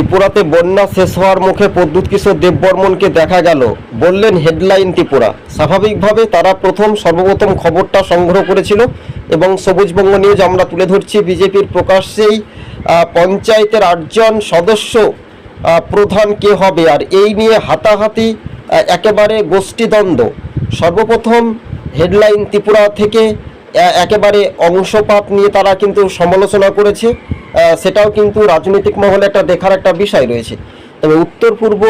ত্রিপুরাতে বন্যা শেষ হওয়ার মুখে প্রদ্যুৎ কিশোর দেববর্মনকে দেখা গেল। বললেন, হেডলাইন ত্রিপুরা। স্বাভাবিকভাবে তারা প্রথম সর্বপ্রথম খবরটা সংগ্রহ করেছিল এবং সবুজবঙ্গ নিউজ আমরা তুলে ধরছি। বিজেপির প্রকাশ্যেই পঞ্চায়েতের আটজন সদস্য প্রধান কে হবে? আর এই নিয়ে হাতাহাতি একেবারে গোষ্ঠীদ্বন্দ্ব। সর্বপ্রথম হেডলাইন ত্রিপুরা থেকে একেবারে অংশপাত নিয়ে তারা কিন্তু সমালোচনা করেছে। সেটাও কিন্তু রাজনৈতিক মহলে একটা দেখার একটা বিষয় রয়েছে। তবে উত্তর পূর্ব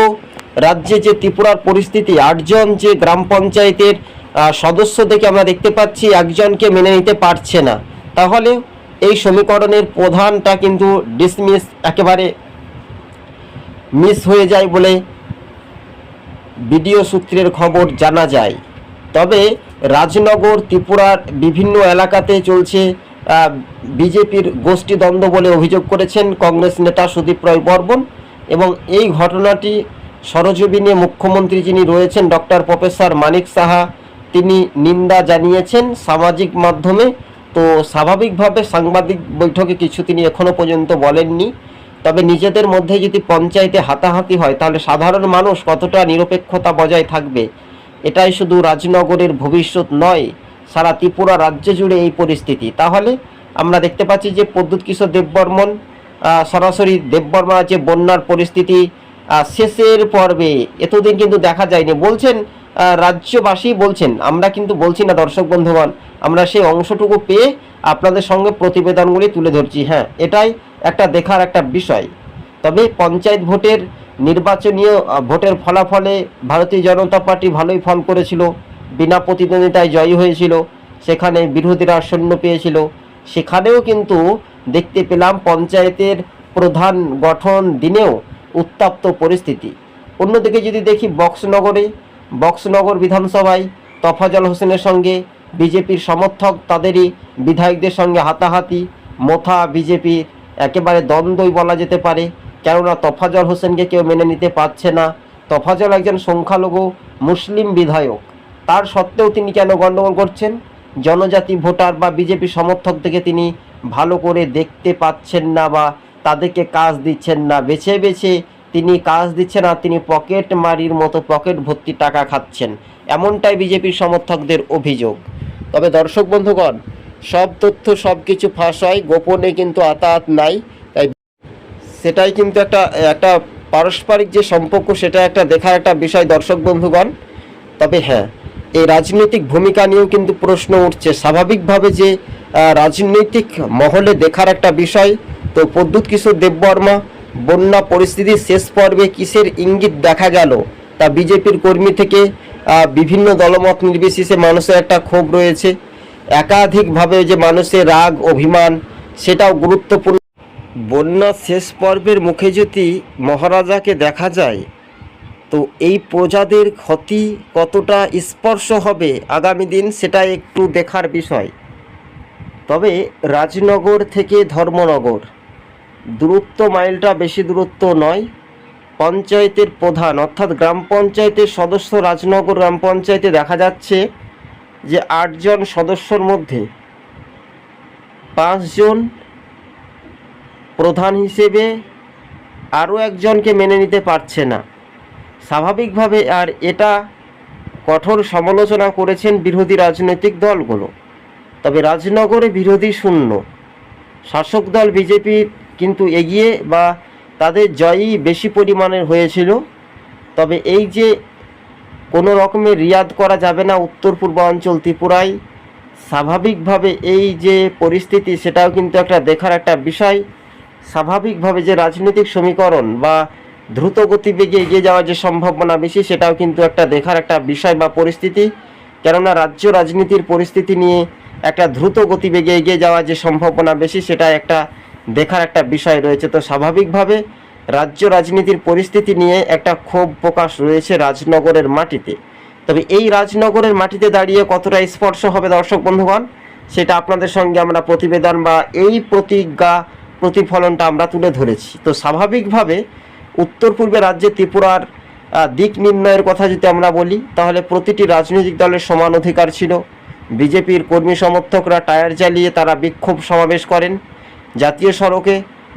রাজ্যে যে ত্রিপুরার পরিস্থিতি, আটজন যে গ্রাম পঞ্চায়েতের সদস্য থেকে আমরা দেখতে পাচ্ছি একজনকে মেনে নিতে পারছে না। তাহলে এই সমীকরণের প্রধানটা কিন্তু ডিসমিস একেবারে মিস হয়ে যায় বলে বিডিও সূত্রের খবর জানা যায়। তবে রাজনগর ত্রিপুরার বিভিন্ন এলাকাতে চলছে বিজেপির গোষ্ঠীদ্বন্দ্ব বলে অভিযোগ করেছেন কংগ্রেস নেতা সুদীপ রায় বর্মন এবং এই ঘটনাটি সরজমিনে মুখ্যমন্ত্রী যিনি রয়েছেন ডক্টর প্রফেসর মানিক সাহা, তিনি নিন্দা জানিয়েছেন সামাজিক মাধ্যমে। তো স্বাভাবিকভাবে সাংবাদিক বৈঠকে কিছু তিনি এখনও পর্যন্ত বলেননি। তবে নিজেদের মধ্যে যদি পঞ্চায়েতে হাতাহাতি হয়, তাহলে সাধারণ মানুষ কতটা নিরপেক্ষতা বজায় থাকবে? এটাই শুধু রাজনগরের ভবিষ্যৎ নয়, সারা ত্রিপুরা রাজ্য জুড়ে এই পরিস্থিতি। তাহলে আমরা দেখতে পাচ্ছি যে প্রদ্যুৎ কিশোর দেববর্মন সরাসরি দেববর্মা যে বন্যার পরিস্থিতি শেষের পর্বে এতদিন কিন্তু দেখা যায়নি। বলছেন রাজ্যবাসী বলছেন, আমরা কিন্তু বলছি না দর্শক বন্ধুগণ, আমরা সেই অংশটুকু পেয়ে আপনাদের সঙ্গে প্রতিবেদনগুলি তুলে ধরছি। হ্যাঁ এটাই একটা দেখার একটা বিষয়। তবে পঞ্চায়েত ভোটের নির্বাচনীয় ভোটের ফলাফলে ভারতীয় জনতা পার্টি ভালোই ফল করেছিল, বিনা প্রতিদ্বন্দ্বিতায় জয়ী হয়েছিল, সেখানে বিরোধীরা শূন্য পেয়েছিল। সেখানেও কিন্তু দেখতে পেলাম পঞ্চায়েতের প্রধান গঠন দিনেও উত্তপ্ত পরিস্থিতি। অন্যদিকে যদি দেখি বক্সনগরে, বক্সনগর বিধানসভায় তফাজল হোসেনের সঙ্গে বিজেপির সমর্থক তাদেরই বিধায়কদের সঙ্গে হাতাহাতি, মোথা বিজেপির একেবারে দ্বন্দ্বই বলা যেতে পারে। কেননা তফাজল হোসেনকে কেউ মেনে নিতে পারছে না। তফাজল একজন সংখ্যালঘু মুসলিম বিধায়ক। তার সত্ত্বেও তিনি কেন গণ্ডগোল করছেন? জনজাতি ভোটার বা বিজেপি সমর্থক থেকে তিনি ভালো করে দেখতে পাচ্ছেন না বা তাদেরকে কাজ দিচ্ছেন না। বেছে বেছে তিনি কাজ দিচ্ছেন আর তিনি পকেট মারির মতো পকেট ভর্তি টাকা খাচ্ছেন। এমনটাই বিজেপির সমর্থকদের অভিযোগ। তবে দর্শক বন্ধুগণ, সব তথ্য সব কিছু ফাঁস হয়, গোপনে কিন্তু আতাত নাই। সেটাই কিন্তু একটা একটা পারস্পরিক যে সম্পর্ক, সেটা একটা দেখার একটা বিষয় দর্শক বন্ধুগণ। তবে হ্যাঁ এই রাজনৈতিক ভূমিকা নিয়েও কিন্তু প্রশ্ন উঠছে। স্বাভাবিকভাবে যে রাজনৈতিক মহলে দেখার একটা বিষয়, তো প্রদ্যুৎ কিশোর দেববর্মা, বন্যা পরিস্থিতির শেষ পর্বে কিসের ইঙ্গিত দেখা গেল? তা বিজেপির কর্মী থেকে বিভিন্ন দলমত নির্বিশেষে মানুষের একটা ক্ষোভ রয়েছে। একাধিকভাবে যে মানুষের রাগ, অভিমান, সেটাও গুরুত্বপূর্ণ বন্যা শেষ পর্বের মুখে যদি মহারাজাকে দেখা যায়, তো এই প্রজাদের ক্ষতি কতটা স্পর্শ হবে আগামী দিন সেটা একটু দেখার বিষয়। তবে রাজনগর থেকে ধর্মনগর, দূরত্ব মাইলটা বেশি দূরত্ব নয়, পঞ্চায়েতের প্রধান, অর্থাৎ গ্রাম পঞ্চায়েতের সদস্য রাজনগর গ্রাম পঞ্চায়েতে দেখা যাচ্ছে যে আটজন সদস্যর মধ্যে পাঁচজন প্রধান হিসেবে আরও একজনকে মেনে নিতে পারছে না। স্বাভাবিকভাবে আর এটা কঠোর সমালোচনা করেছেন বিরোধী রাজনৈতিক দলগুলো। তবে রাজনগরে বিরোধী শূন্য। শাসক দল বিজেপি কিন্তু এগিয়ে বা তাদের জয়ই বেশি পরিমাণের হয়েছিল। তবে এই যে কোনো রকমের রিয়াদ করা যাবে না উত্তর পূর্বাঞ্চল ত্রিপুরায়, স্বাভাবিকভাবে এই যে পরিস্থিতি সেটাও কিন্তু একটা দেখার একটা বিষয়। স্বাভাবিকভাবে যে রাজনৈতিক সমীকরণ বা দ্রুত গতিবেগে এগিয়ে যাওয়ার যে সম্ভাবনা বেশি, সেটাও কিন্তু একটা দেখার একটা বিষয় বা পরিস্থিতি। কেননা রাজ্য রাজনীতির পরিস্থিতি নিয়ে একটা দ্রুত গতিবেগে এগিয়ে যাওয়ার যে সম্ভাবনা বেশি, সেটা একটা দেখার একটা বিষয় রয়েছে। তো স্বাভাবিকভাবে রাজ্য রাজনীতির পরিস্থিতি নিয়ে একটা ক্ষোভ প্রকাশ রয়েছে রাজনগরের মাটিতে। তবে এই রাজনগরের মাটিতে দাঁড়িয়ে কতটা স্পর্শ হবে দর্শক বন্ধুগণ, সেটা আপনাদের সঙ্গে আমরা প্রতিবেদন বা এই প্রতিজ্ঞা প্রতিফলনটা আমরা তুলে ধরেছি। তো স্বাভাবিকভাবে উত্তর পূর্বে রাজ্যে ত্রিপুরার দিক নির্ণয়ের কথা যদি আমরা বলি, তাহলে প্রতিটি রাজনৈতিক দলের সমান অধিকার ছিল। বিজেপির কর্মী সমর্থকরা টায়ার জ্বালিয়ে তারা বিক্ষোভ সমাবেশ করেন। জাতীয় সড়কে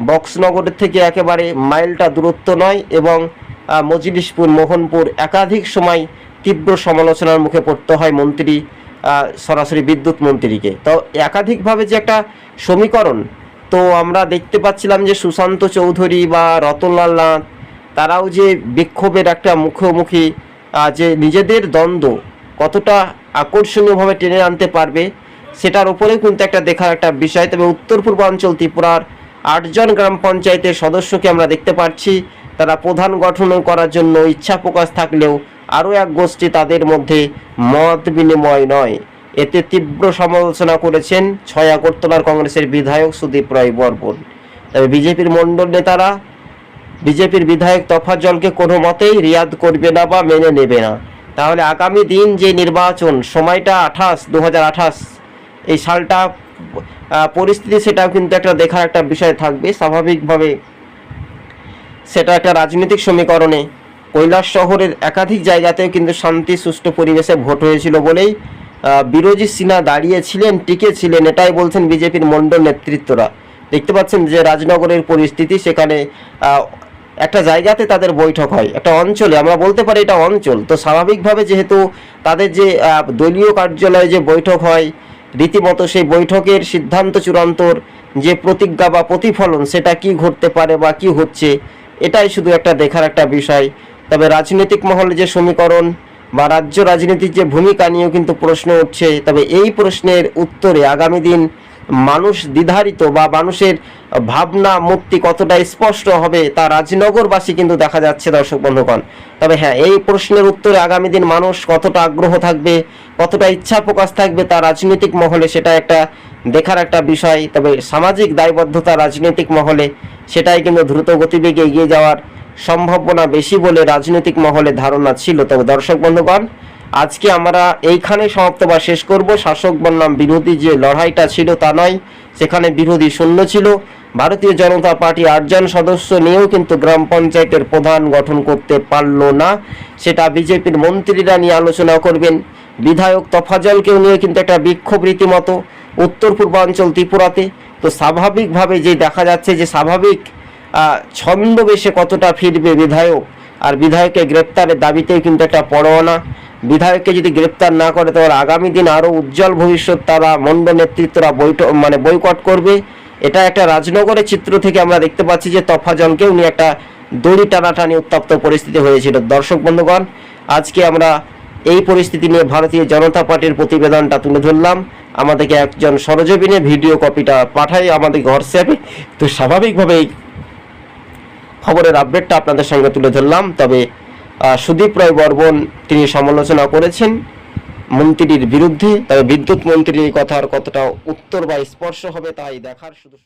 বক্সনগরের থেকে একেবারে মাইলটা দূরত্ব নয় এবং মজলিশপুর, মোহনপুর একাধিক সময় তীব্র সমালোচনার মুখে পড়তে হয় মন্ত্রী সরাসরি বিদ্যুৎ মন্ত্রীকে। তো একাধিকভাবে যে একটা সমীকরণ তো আমরা দেখতে পাচ্ছিলাম যে সুশান্ত চৌধুরী বা রতনলাল নাথ, তারাও যে বিক্ষোভের একটা মুখোমুখি যে নিজেদের দ্বন্দ্ব কতটা আকর্ষণীয়ভাবে টেনে আনতে পারবে, সেটার উপরেও কিন্তু একটা দেখার একটা বিষয়। তবে উত্তর পূর্বাঞ্চল ত্রিপুরার আটজন গ্রাম পঞ্চায়েতের সদস্যকে আমরা দেখতে পাচ্ছি। তারা প্রধান গঠন করার জন্য ইচ্ছা প্রকাশ থাকলেও আরও এক গোষ্ঠী তাদের মধ্যে মত বিনিময় নয়। এতে তীব্র সমালোচনা করেছেন ছয় আগরতলার কংগ্রেসের বিধায়ক সুদীপ রায় বর্মন তবে বিজেপির মণ্ডল নেতারা, বিজেপির বিধায়ক তফাজ্জলকে কোনো মতেই রিয়াদ করবে না বা মেনে নেবে না। তাহলে আগামী দিন যে নির্বাচন, সময়টা আঠাশ দু এই সালটা পরিস্থিতি সেটাও কিন্তু একটা দেখার একটা বিষয় থাকবে। স্বাভাবিকভাবে সেটা একটা রাজনৈতিক সমীকরণে। কৈলাস শহরের একাধিক জায়গাতেও কিন্তু শান্তি, সুষ্ঠু পরিবেশে ভোট হয়েছিল বলেই বিরোধী সিনহা দাঁড়িয়েছিলেন টিকে ছিলেন এটাই বলছেন বিজেপির মণ্ডল নেতৃত্বরা। দেখতে পাচ্ছেন যে রাজনগরের পরিস্থিতি, সেখানে একটা জায়গাতে তাদের বৈঠক হয়, একটা অঞ্চলে, আমরা বলতে পারি এটা অঞ্চল। তো স্বাভাবিকভাবে যেহেতু তাদের যে দলীয় কার্যালয়ে যে বৈঠক হয়, রীতিমতো সেই বৈঠকের সিদ্ধান্ত চূড়ান্তর যে প্রতিজ্ঞা বা প্রতিফলন, সেটা কি ঘটতে পারে বা কি হচ্ছে, এটাই শুধু একটা দেখার একটা বিষয়। তবে রাজনৈতিক মহলে যে সমীকরণ বা রাজ্য রাজনীতির যে ভূমিকা নিয়েও কিন্তু প্রশ্ন উঠছে। তবে এই প্রশ্নের উত্তরে আগামী দিন মানুষ দ্বিধারিত বা মানুষের ভাবনা মূর্তি কতটা স্পষ্ট হবে তা রাজনগরবাসী কিন্তু দেখা যাচ্ছে দর্শক বন্ধুগণ। তবে হ্যাঁ এই প্রশ্নের উত্তরে আগামী দিন মানুষ কতটা আগ্রহ থাকবে, কতটা ইচ্ছা প্রকাশ থাকবে তা রাজনৈতিক মহলে সেটা একটা দেখার একটা বিষয়। তবে সামাজিক দায়বদ্ধতা রাজনৈতিক মহলে সেটাই কিন্তু দ্রুত গতিবেগে এগিয়ে যাওয়ার সম্ভাবনা বেশি বলে রাজনৈতিক মহলে ধারণা ছিল, তবে দর্শক বন্ধুগণ, আজকে আমরা এইখানে সমাপ্ত বা শেষ করব। শাসক বললাম, বিরোধী যে লড়াইটা ছিল তা নয়, সেখানে বিরোধী শূন্য ছিল। ভারতীয় জনতা পার্টি আটজন সদস্য নিয়েও কিন্তু গ্রাম পঞ্চায়েতের প্রধান গঠন করতে পারল না। সেটা বিজেপির মন্ত্রীরা নিয়ে আলোচনা করবেন। বিধায়ক তফাজলকেও নিয়ে কিন্তু একটা বিক্ষোভ রীতিমতো উত্তর পূর্বাঞ্চল ত্রিপুরাতে। তো স্বাভাবিকভাবে যে দেখা যাচ্ছে যে স্বাভাবিক ছন্দবেশে কতটা ফিরবে বিধায়ক? আর বিধায়ককে গ্রেপ্তারের দাবিতেও কিন্তু একটা পরোয়ানা। বিধায়ককে যদি গ্রেপ্তার না করে, তাহলে আগামী দিন আরও উজ্জ্বল ভবিষ্যৎ তারা মন্ড নেতৃত্বরা বৈঠক মানে বয়কট করবে। এটা একটা রাজনগরের চিত্র থেকে আমরা দেখতে পাচ্ছি যে তফাজলকেও উনি একটা দড়ি টানাটানি উত্তপ্ত পরিস্থিতি হয়েছিল। দর্শক বন্ধুগণ, আজকে আমরা এই পরিস্থিতি নিয়ে ভারতীয় জনতা পার্টির প্রতিবেদনটা তুলে ধরলাম। আমাদেরকে একজন সরজমিনে ভিডিও কপিটা পাঠায়, আমাদের হোয়াটসঅ্যাপে তো স্বাভাবিকভাবে এই খবরের আপডেটটা আপনাদের সঙ্গে তুলে ধরলাম। তবে সুদীপ রায় বর্মন তিনি সমালোচনা করেছেন মন্ত্রীর বিরুদ্ধে। তবে বিদ্যুৎ মন্ত্রীর এই কথার কতটা উত্তর বা স্পর্শ হবে তাই দেখার শুধু